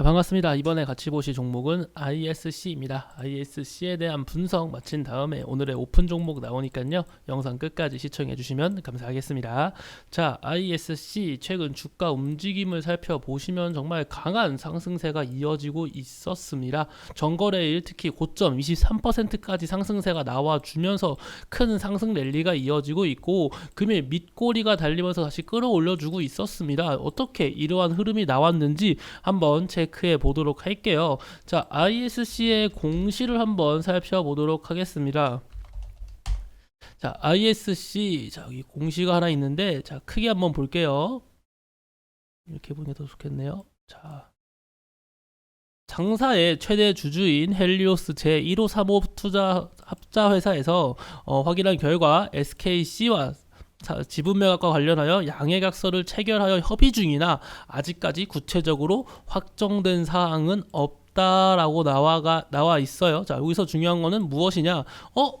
자, 반갑습니다. 이번에 같이 보실 종목은 ISC입니다. ISC에 대한 분석 마친 다음에 오늘의 오픈 종목 나오니까요. 영상 끝까지 시청해 주시면 감사하겠습니다. 자, ISC 최근 주가 움직임을 살펴보시면 정말 강한 상승세가 이어지고 있었습니다. 전거래일 특히 고점 23%까지 상승세가 나와주면서 큰 상승 랠리가 이어지고 있고 금일 밑꼬리가 달리면서 다시 끌어올려주고 있었습니다. 어떻게 이러한 흐름이 나왔는지 한번 체크해 보도록 할게요. 자, ISC의 공시를 한번 살펴보도록 하겠습니다. 자, ISC 자, 여기 공시가 하나 있는데 자, 크게 한번 볼게요. 이렇게 보니 더 좋겠네요. 자. 장사의 최대 주주인 헬리오스 제1535 투자 합자 회사에서 어, 확인한 결과 SKC와 자, 지분 매각과 관련하여 양해각서를 체결하여 협의 중이나 아직까지 구체적으로 확정된 사항은 없다라고 나와가 나와 있어요. 자, 여기서 중요한 거는 무엇이냐? 어?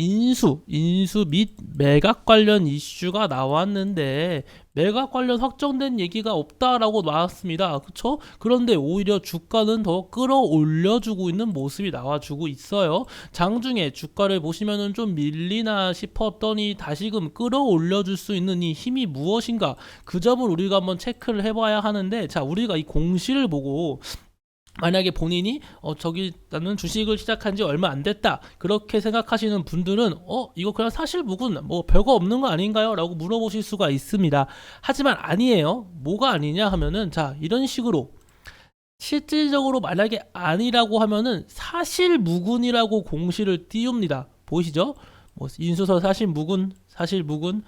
인수, 인수 및 매각 관련 이슈가 나왔는데 매각 관련 확정된 얘기가 없다라고 나왔습니다. 그렇죠? 그런데 오히려 주가는 더 끌어올려주고 있는 모습이 나와주고 있어요. 장중에 주가를 보시면은 좀 밀리나 싶었더니 다시금 끌어올려줄 수 있는 이 힘이 무엇인가 그 점을 우리가 한번 체크를 해봐야 하는데 자 우리가 이 공시를 보고 만약에 본인이 어 저기 나는 주식을 시작한 지 얼마 안 됐다 그렇게 생각하시는 분들은 어 이거 그냥 사실 무근 뭐 별거 없는 거 아닌가요? 라고 물어보실 수가 있습니다. 하지만 아니에요. 뭐가 아니냐 하면은 자 이런 식으로 실질적으로 만약에 아니라고 하면은 사실 무근이라고 공시를 띄웁니다. 보이시죠? 뭐 인수서 사실 무근, 사실 무근,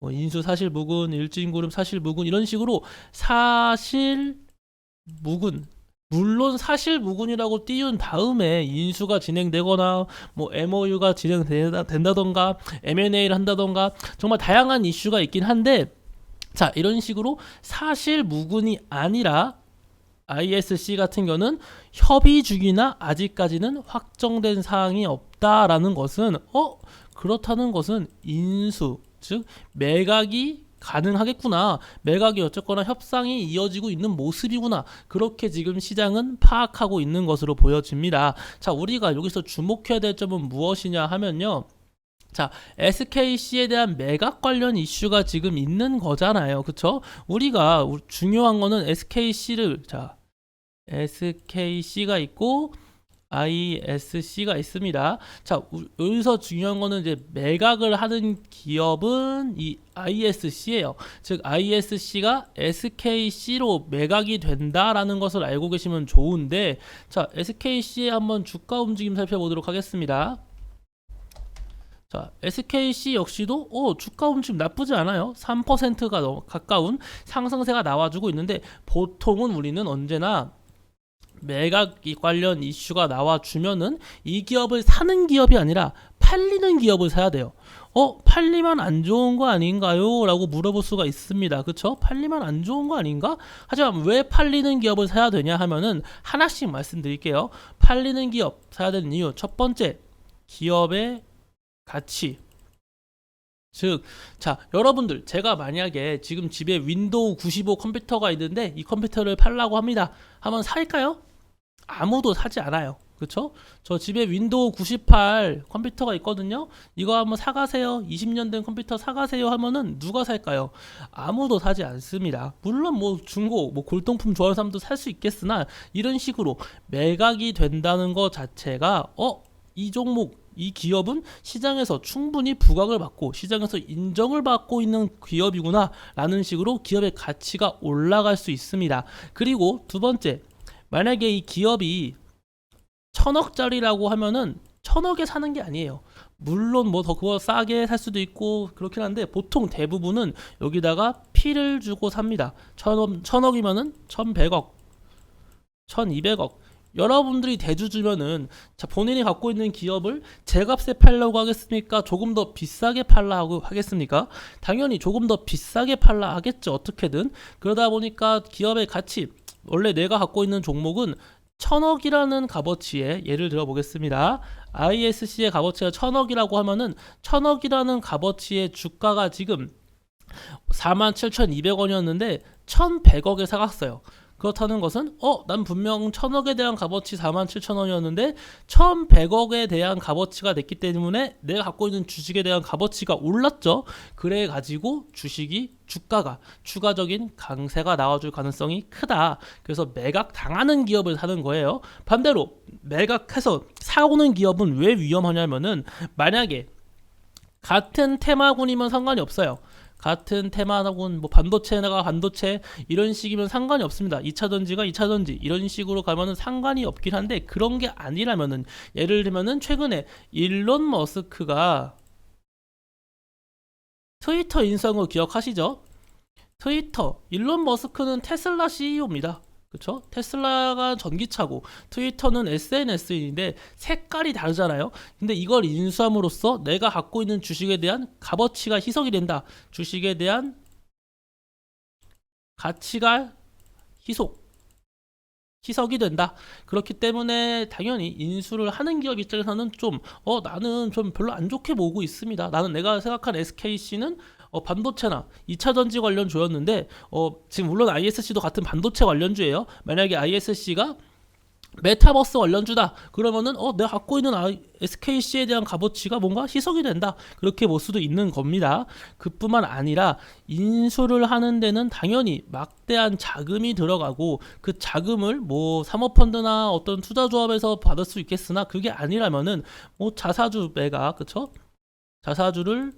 뭐 인수 사실 무근, 일진그룹 사실 무근 이런 식으로 사실 무근 물론 사실 무근이라고 띄운 다음에 인수가 진행되거나 뭐 MOU가 진행된다던가 M&A를 한다던가 정말 다양한 이슈가 있긴 한데 자 이런 식으로 사실 무근이 아니라 ISC 같은 경우는 협의 중이나 아직까지는 확정된 사항이 없다라는 것은 어? 그렇다는 것은 인수 즉 매각이 가능하겠구나. 매각이 어쨌거나 협상이 이어지고 있는 모습이구나. 그렇게 지금 시장은 파악하고 있는 것으로 보여집니다. 자, 우리가 여기서 주목해야 될 점은 무엇이냐 하면요. 자, SKC에 대한 매각 관련 이슈가 지금 있는 거잖아요. 그쵸? 우리가 중요한 거는 SKC를, 자, SKC가 있고, ISC가 있습니다. 자, 여기서 중요한 거는 이제 매각을 하는 기업은 이 ISC예요. 즉 ISC가 SKC로 매각이 된다라는 것을 알고 계시면 좋은데 자, SKC의 한번 주가 움직임 살펴보도록 하겠습니다. 자, SKC 역시도 어, 주가 움직임 나쁘지 않아요. 3%가 넘 가까운 상승세가 나와주고 있는데 보통은 우리는 언제나 매각 관련 이슈가 나와주면은 이 기업을 사는 기업이 아니라 팔리는 기업을 사야 돼요. 어, 팔리면 안 좋은 거 아닌가요? 라고 물어볼 수가 있습니다. 그쵸? 팔리면 안 좋은 거 아닌가? 하지만 왜 팔리는 기업을 사야 되냐 하면은 하나씩 말씀드릴게요. 팔리는 기업 사야 되는 이유. 첫 번째, 기업의 가치. 즉, 자, 여러분들, 제가 만약에 지금 집에 윈도우 95 컴퓨터가 있는데 이 컴퓨터를 팔라고 합니다. 한번 살까요? 아무도 사지 않아요. 그쵸? 저 집에 윈도우 98 컴퓨터가 있거든요. 이거 한번 사가세요. 20년 된 컴퓨터 사가세요 하면은 누가 살까요? 아무도 사지 않습니다. 물론 뭐 중고, 뭐 골동품 좋아하는 사람도 살 수 있겠으나 이런 식으로 매각이 된다는 것 자체가 어? 이 종목 이 기업은 시장에서 충분히 부각을 받고 시장에서 인정을 받고 있는 기업이구나 라는 식으로 기업의 가치가 올라갈 수 있습니다. 그리고 두 번째 만약에 이 기업이 천억짜리라고 하면은 천억에 사는 게 아니에요. 물론 뭐 더 그거 싸게 살 수도 있고 그렇긴 한데 보통 대부분은 여기다가 피를 주고 삽니다. 천억, 천억이면은 천백억, 천이백억. 여러분들이 대주 주면은 자 본인이 갖고 있는 기업을 제값에 팔려고 하겠습니까? 조금 더 비싸게 팔라 고 하겠습니까? 당연히 조금 더 비싸게 팔라 하겠죠. 어떻게든 그러다 보니까 기업의 가치 원래 내가 갖고 있는 종목은 천억이라는 값어치에 예를 들어 보겠습니다. ISC의 값어치가 천억이라고 하면은 천억이라는 값어치의 주가가 지금 47,200원이었는데 1,100억에 사갔어요. 그렇다는 것은 어, 난 분명 천억에 대한 값어치 4만 7천 원이었는데 1,100억에 대한 값어치가 됐기 때문에 내가 갖고 있는 주식에 대한 값어치가 올랐죠. 그래 가지고 주식이 주가가 추가적인 강세가 나와줄 가능성이 크다. 그래서 매각 당하는 기업을 사는 거예요. 반대로 매각해서 사오는 기업은 왜 위험하냐면은 만약에 같은 테마군이면 상관이 없어요. 같은 테마군 뭐 반도체가 반도체 이런 식이면 상관이 없습니다. 2차 전지가 2차 전지 이런 식으로 가면은 상관이 없긴 한데 그런 게 아니라면은 예를 들면은 최근에 일론 머스크가 트위터 인수한 거 기억하시죠? 트위터 일론 머스크는 테슬라 CEO입니다. 그렇죠? 테슬라가 전기차고 트위터는 SNS인데 색깔이 다르잖아요. 근데 이걸 인수함으로써 내가 갖고 있는 주식에 대한 값어치가 희석이 된다. 주식에 대한 가치가 희속 희석이 된다. 그렇기 때문에 당연히 인수를 하는 기업 입장에서는 좀 어 나는 좀 별로 안 좋게 보고 있습니다. 나는 내가 생각한 SKC는 어, 반도체나 2차 전지 관련주였는데 어, 지금 물론 ISC도 같은 반도체 관련주예요. 만약에 ISC가 메타버스 관련주다. 그러면은 어 내가 갖고 있는 SKC에 대한 값어치가 뭔가 희석이 된다. 그렇게 볼 수도 있는 겁니다. 그뿐만 아니라 인수를 하는 데는 당연히 막대한 자금이 들어가고 그 자금을 뭐 사모펀드나 어떤 투자조합에서 받을 수 있겠으나 그게 아니라면은 뭐 자사주 매각 그쵸? 자사주를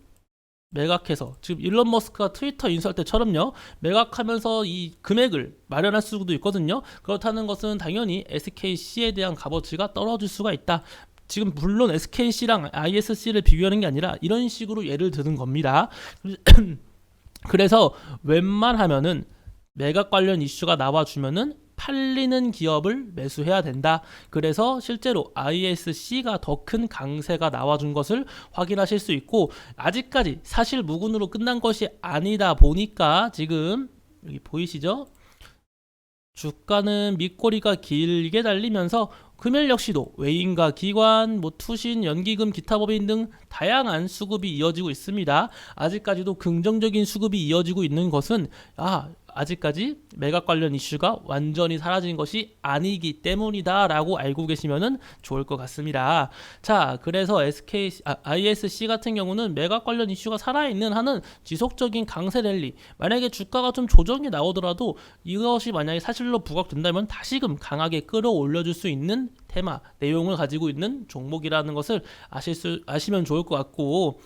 매각해서 지금 일론 머스크가 트위터 인수할 때처럼요 매각하면서 이 금액을 마련할 수도 있거든요. 그렇다는 것은 당연히 SKC에 대한 값어치가 떨어질 수가 있다. 지금 물론 SKC랑 ISC를 비교하는 게 아니라 이런 식으로 예를 드는 겁니다. 그래서 웬만하면은 매각 관련 이슈가 나와주면은 팔리는 기업을 매수해야 된다. 그래서 실제로 ISC가 더 큰 강세가 나와준 것을 확인하실 수 있고 아직까지 사실 무근으로 끝난 것이 아니다 보니까 지금 여기 보이시죠? 주가는 밑꼬리가 길게 달리면서 금일 역시도 외인과 기관, 뭐 투신, 연기금, 기타 법인 등 다양한 수급이 이어지고 있습니다. 아직까지도 긍정적인 수급이 이어지고 있는 것은 아 아직까지 매각 관련 이슈가 완전히 사라진 것이 아니기 때문이다라고 알고 계시면은 좋을 것 같습니다. 자, 그래서 SK 아, ISC 같은 경우는 매각 관련 이슈가 살아있는 한은 지속적인 강세 랠리. 만약에 주가가 좀 조정이 나오더라도 이것이 만약에 사실로 부각된다면 다시금 강하게 끌어올려 줄 수 있는 테마 내용을 가지고 있는 종목이라는 것을 아실 수 아시면 좋을 것 같고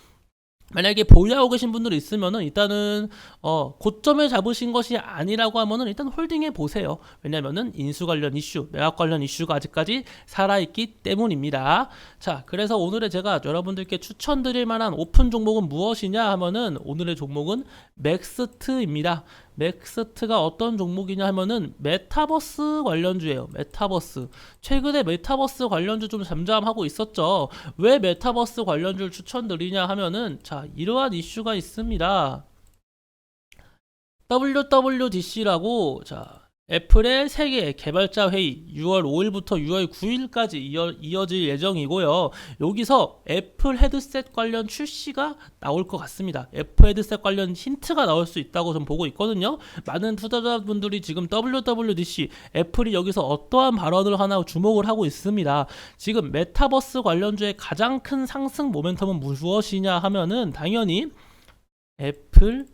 만약에 보유하고 계신 분들이 있으면은 일단은 어 고점을 잡으신 것이 아니라고 하면은 일단 홀딩해 보세요. 왜냐면은 인수 관련 이슈, 매각 관련 이슈가 아직까지 살아있기 때문입니다. 자, 그래서 오늘의 제가 여러분들께 추천드릴 만한 오픈 종목은 무엇이냐 하면은 오늘의 종목은 맥스트입니다. 맥스트가 어떤 종목이냐 하면은 메타버스 관련주예요. 메타버스. 최근에 메타버스 관련주 좀 잠잠하고 있었죠. 왜 메타버스 관련주를 추천드리냐 하면은 자, 이러한 이슈가 있습니다. WWDC라고 자, 애플의 세계 개발자 회의 6월 5일부터 6월 9일까지 이어, 이어 질 예정이고요. 여기서 애플 헤드셋 관련 출시가 나올 것 같습니다. 애플 헤드셋 관련 힌트가 나올 수 있다고 좀 보고 있거든요. 많은 투자자분들이 지금 WWDC 애플이 여기서 어떠한 발언을 하나 주목을 하고 있습니다. 지금 메타버스 관련주의 가장 큰 상승 모멘텀은 무엇이냐 하면은 당연히 애플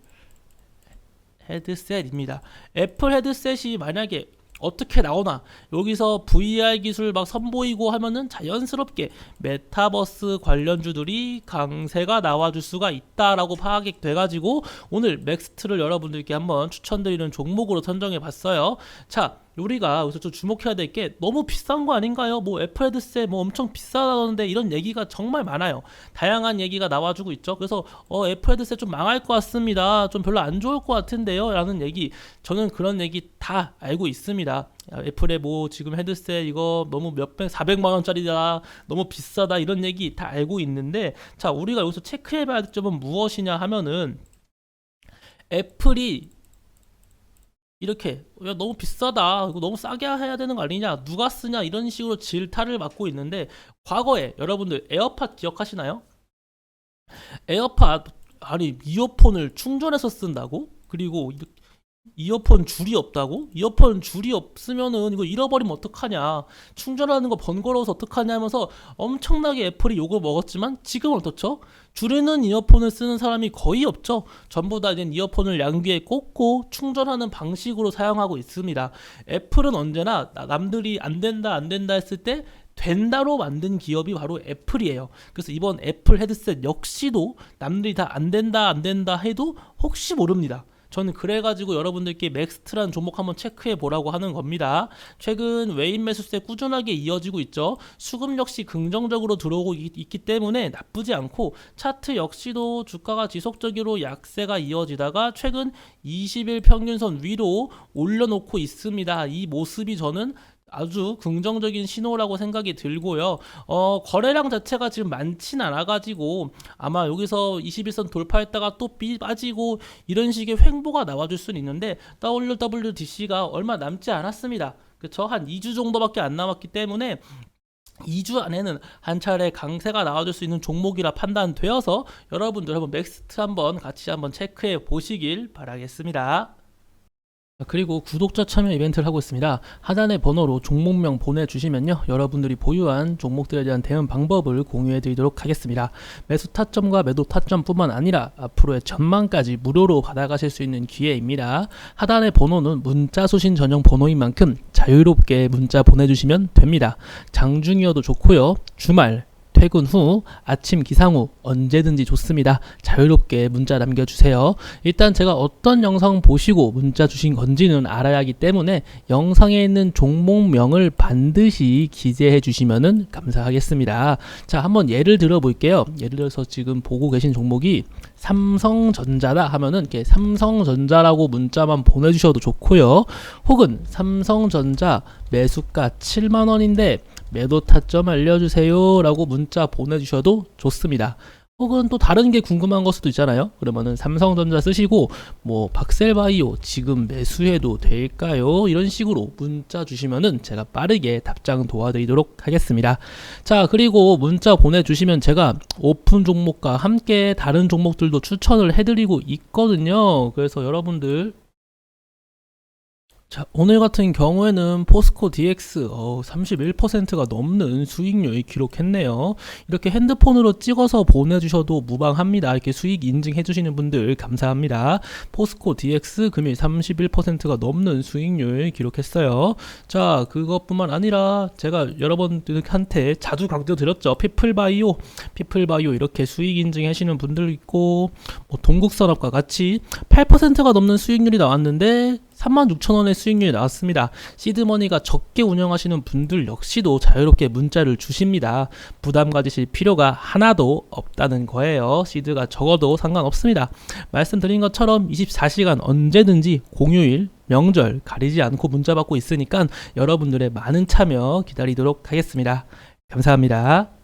헤드셋입니다. 애플 헤드셋이 만약에 어떻게 나오나 여기서 VR 기술 막 선보이고 하면은 자연스럽게 메타버스 관련주들이 강세가 나와줄 수가 있다라고 파악이 돼가지고 오늘 맥스트를 여러분들께 한번 추천드리는 종목으로 선정해 봤어요. 자 우리가 여기서 좀 주목해야 될 게 너무 비싼 거 아닌가요? 뭐 애플 헤드셋 뭐 엄청 비싸다는데 이런 얘기가 정말 많아요. 다양한 얘기가 나와주고 있죠. 그래서 어 애플 헤드셋 좀 망할 것 같습니다. 좀 별로 안 좋을 것 같은데요. 라는 얘기 저는 그런 얘기 다 알고 있습니다. 애플의 뭐 지금 헤드셋 이거 너무 몇백 400만 원짜리다 너무 비싸다 이런 얘기 다 알고 있는데 자 우리가 여기서 체크해봐야 될 점은 무엇이냐 하면은 애플이 이렇게 야 너무 비싸다 이거 너무 싸게 해야 되는 거 아니냐 누가 쓰냐 이런 식으로 질타를 받고 있는데 과거에 여러분들 에어팟 기억하시나요? 에어팟 아니 이어폰을 충전해서 쓴다고? 그리고 이어폰 줄이 없다고? 이어폰 줄이 없으면은 이거 잃어버리면 어떡하냐? 충전하는 거 번거로워서 어떡하냐 하면서 엄청나게 애플이 욕을 먹었지만 지금은 어떻죠? 줄이는 이어폰을 쓰는 사람이 거의 없죠. 전부 다 이제 이어폰을 양귀에 꽂고 충전하는 방식으로 사용하고 있습니다. 애플은 언제나 나- 남들이 안 된다 안 된다 했을 때 된다로 만든 기업이 바로 애플이에요. 그래서 이번 애플 헤드셋 역시도 남들이 다 안 된다 안 된다 해도 혹시 모릅니다. 저는 그래가지고 여러분들께 맥스트란 종목 한번 체크해 보라고 하는 겁니다. 최근 외인 매수세 꾸준하게 이어지고 있죠. 수급 역시 긍정적으로 들어오고 있, 있기 때문에 나쁘지 않고 차트 역시도 주가가 지속적으로 약세가 이어지다가 최근 20일 평균선 위로 올려놓고 있습니다. 이 모습이 저는 아주 긍정적인 신호라고 생각이 들고요. 어, 거래량 자체가 지금 많진 않아가지고 아마 여기서 21선 돌파했다가 또 삐- 빠지고 이런 식의 횡보가 나와줄 수는 있는데 WWDC가 얼마 남지 않았습니다. 그쵸? 한 2주 정도밖에 안 남았기 때문에 2주 안에는 한 차례 강세가 나와줄 수 있는 종목이라 판단되어서 여러분들 한번 맥스트 한번 같이 한번 체크해 보시길 바라겠습니다. 그리고 구독자 참여 이벤트를 하고 있습니다. 하단의 번호로 종목명 보내주시면요. 여러분들이 보유한 종목들에 대한 대응 방법을 공유해 드리도록 하겠습니다. 매수 타점과 매도 타점뿐만 아니라 앞으로의 전망까지 무료로 받아가실 수 있는 기회입니다. 하단의 번호는 문자 수신 전용 번호인 만큼 자유롭게 문자 보내주시면 됩니다. 장중이어도 좋고요. 주말, 퇴근 후, 아침 기상 후 언제든지 좋습니다. 자유롭게 문자 남겨주세요. 일단 제가 어떤 영상 보시고 문자 주신 건지는 알아야 하기 때문에 영상에 있는 종목명을 반드시 기재해 주시면 감사하겠습니다. 자, 한번 예를 들어 볼게요. 예를 들어서 지금 보고 계신 종목이 삼성전자다 하면은 이렇게 삼성전자라고 문자만 보내주셔도 좋고요. 혹은 삼성전자 매수가 7만 원인데 매도 타점 알려주세요 라고 문자 보내주셔도 좋습니다. 혹은 또 다른 게 궁금한 걸 수도 있잖아요. 그러면은 삼성전자 쓰시고 뭐 박셀바이오 지금 매수해도 될까요? 이런 식으로 문자 주시면은 제가 빠르게 답장 도와드리도록 하겠습니다. 자 그리고 문자 보내주시면 제가 오픈 종목과 함께 다른 종목들도 추천을 해드리고 있거든요. 그래서 여러분들 자, 오늘 같은 경우에는 포스코 DX 어, 31%가 넘는 수익률 기록했네요. 이렇게 핸드폰으로 찍어서 보내주셔도 무방합니다. 이렇게 수익 인증해주시는 분들 감사합니다. 포스코 DX 금일 31%가 넘는 수익률 기록했어요. 자, 그것뿐만 아니라 제가 여러분들한테 자주 강조드렸죠. 피플바이오, 피플바이오 이렇게 수익 인증하시는 분들 있고, 뭐 동국산업과 같이 8%가 넘는 수익률이 나왔는데 36,000원의 수익률이 나왔습니다. 시드머니가 적게 운영하시는 분들 역시도 자유롭게 문자를 주십니다. 부담 가지실 필요가 하나도 없다는 거예요. 시드가 적어도 상관없습니다. 말씀드린 것처럼 24시간 언제든지 공휴일, 명절 가리지 않고 문자 받고 있으니까 여러분들의 많은 참여 기다리도록 하겠습니다. 감사합니다.